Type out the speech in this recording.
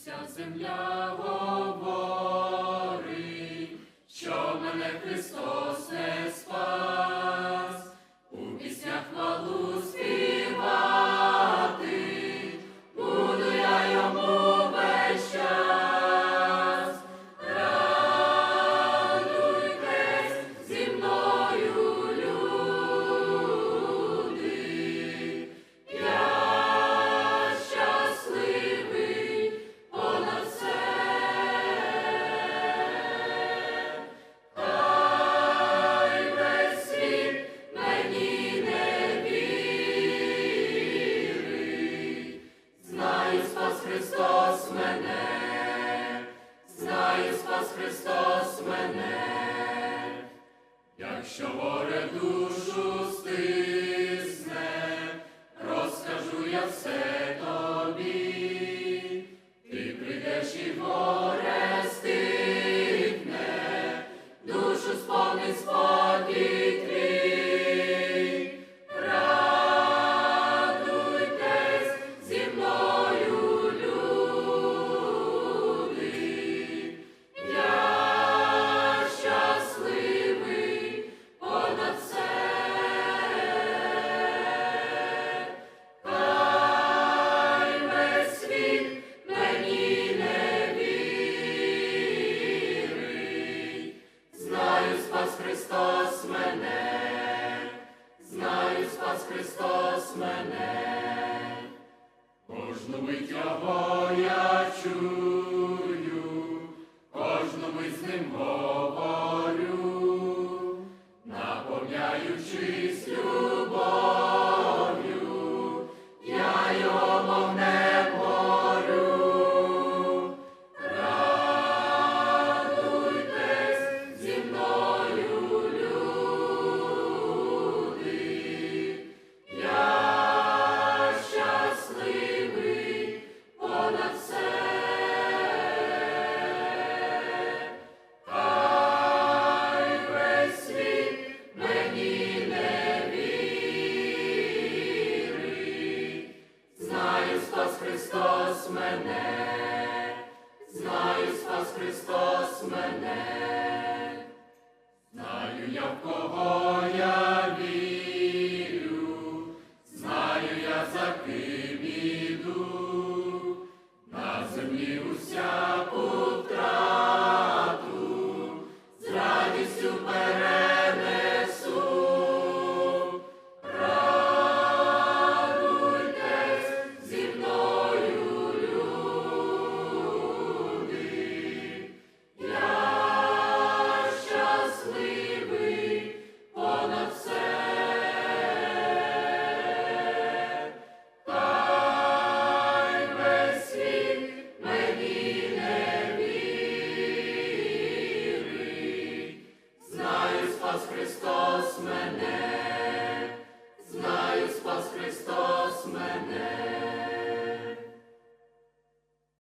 вся земля говорить, що мене Христос не спасає. Христос мене, якщо море душу стисне, розкажу я все тобі, ти прийдеш і горе стихне, душу сповнить спокій. Христос мене, кожну миття боячу. Мене, знаю, спас Христос мене, знаю я в кого.